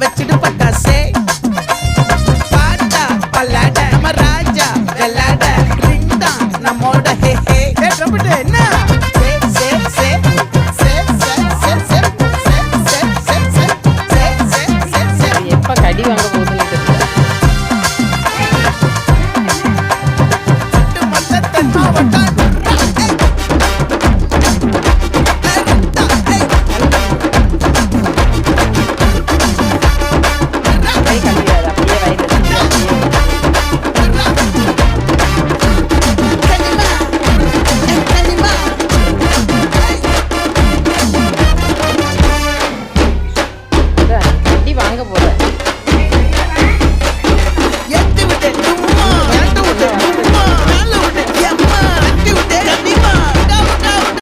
வச்சிடு பட்டாசே பாட்டா பல்லாட நம்ம ராஜா வெள்ளாட ரிங் தான் நம்மோட ஹே ஹே ஹே ரம்பிட்டு என்ன கடி வாங்க போகுதுன்னு தெரியல மாவட்டம்